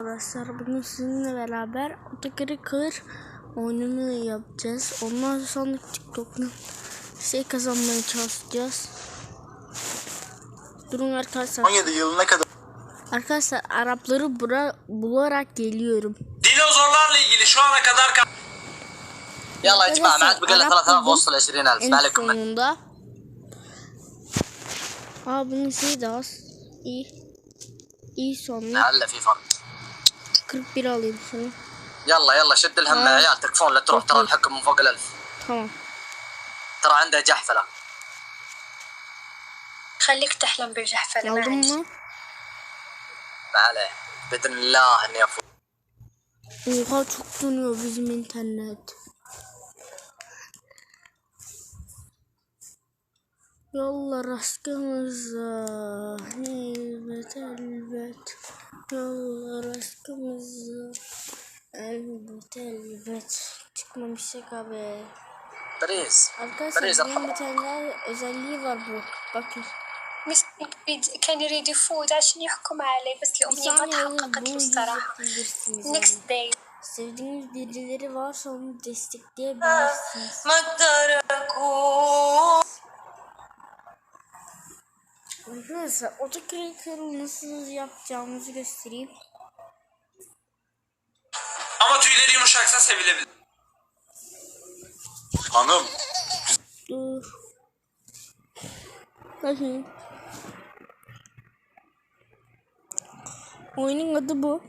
Arkadaşlar bugün sizinle beraber Otakricker oyununu yapacağız. Ondan sonra TikTok'un şey kazanmaya çalışacağız. Durun arkadaşlar. 17 yılına kadar. Arkadaşlar Arapları bura, bularak geliyorum. Dinozorlarla ilgili şu ana kadar Yalla içme Ahmet. Bugün lafına tamam. Vostu leşirin el. En sonunda. Aa bunun şeyi de az. İyi. İyi sonlu. Ne halle FIFA. 41 alayım sana. يلا يلا شد الهم آه. يا عيال تكفون لا تروح ترى. نحكم من فوق الألف Tamam. ترى عنده جحفلة خليك تحلم بالجحفلة ما? ما عليه بإذن الله إني أفوز Oha çok dönüyor bizim internet. Yollar aşkımıza elbet elbet Yollar aşkımıza elbet elbet Çıkmamıştık abi باريس Arkadaşlar باريس bunun ارحم bir tane daha özelliği var bu Bakın بس يريد- كان يريد يفوز عشان يحكم علي بس bir الأمنية ما saniye olur تحققت bunu له الصراحة izleyebilirsiniz yani. next day Sevdiğiniz birileri varsa onu destekleyebilirsiniz ما Arkadaşlar otokrekleri nasıl yapacağımızı göstereyim. ama tüyleri yumuşaksa sevilebilir. hanım Dur. Bakayım. Oyunun adı bu.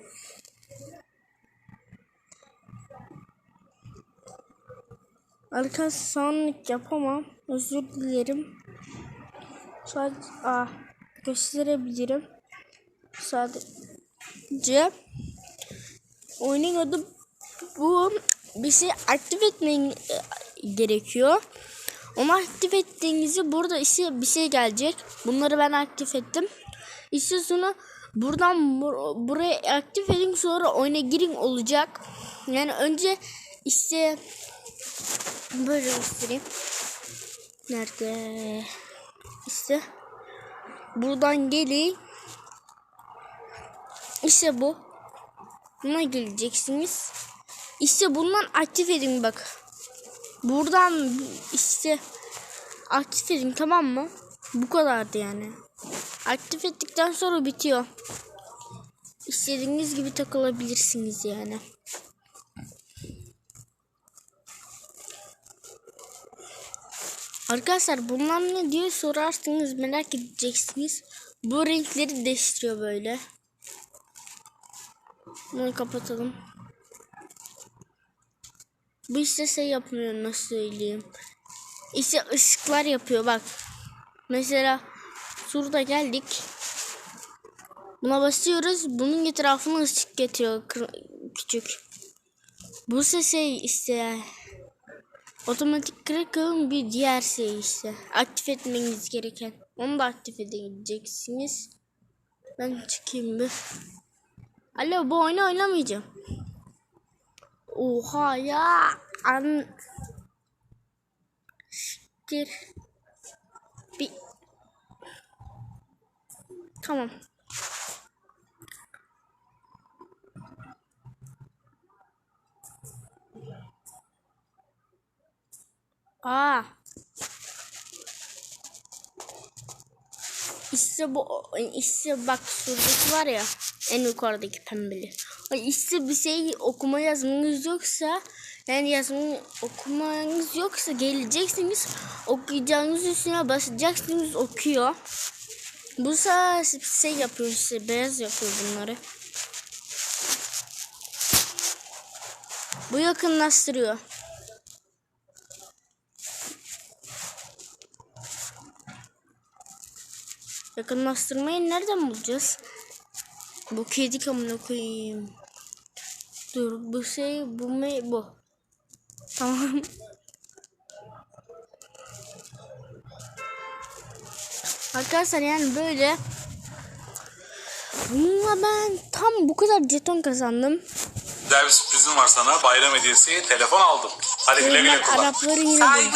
Arkadaşlar sanlık yapamam. Özür dilerim. Sadece ah, gösterebilirim. Sadece oyunun adı bu. Bir şey aktif etmen gerekiyor. Onu aktif ettiğinizde burada işte bir şey gelecek. Bunları ben aktif ettim. İşte sonra buradan bur- buraya aktif edin sonra oyuna girin olacak. Yani önce işte böyle göstereyim. Nerede? İşte buradan gelin. İşte bu. Buna geleceksiniz. İşte bundan aktif edin bak. Buradan işte aktif edin tamam mı? Bu kadardı yani. Aktif ettikten sonra bitiyor. İstediğiniz gibi takılabilirsiniz yani. Arkadaşlar bunlar ne diye sorarsanız merak edeceksiniz. Bu renkleri değiştiriyor böyle. Bunu kapatalım. Bu işte şey yapmıyor nasıl söyleyeyim. İşte ışıklar yapıyor bak. Mesela şurada geldik. Buna basıyoruz. Bunun etrafına ışık getiriyor küçük. Bu ise şey işte otomatik crackle'ın bir diğer işte. Aktif etmeniz gereken. Onu da aktif edeceksiniz. Ben çıkayım bir. Alo bu oyunu oynamayacağım. Oha ya. An... Bir... Bir... Tamam. Aa. İşte bu işte bak şuradaki var ya en yukarıdaki pembeli. İşte bir şey okuma yazmanız yoksa yani yazma okumanız yoksa geleceksiniz okuyacağınız üstüne basacaksınız okuyor. Bu şey yapıyor işte beyaz yapıyor bunları. Bu yakınlaştırıyor. Yakınlaştırmayı nereden bulacağız? Bu kedi kamına koyayım. Dur bu şey bu me bu. Tamam. Arkadaşlar yani böyle Bununla ben tam bu kadar jeton kazandım. Güzel bir sürprizim var sana. Bayram hediyesi telefon aldım. Hadi güle güle kullan. Arapları yine buldum.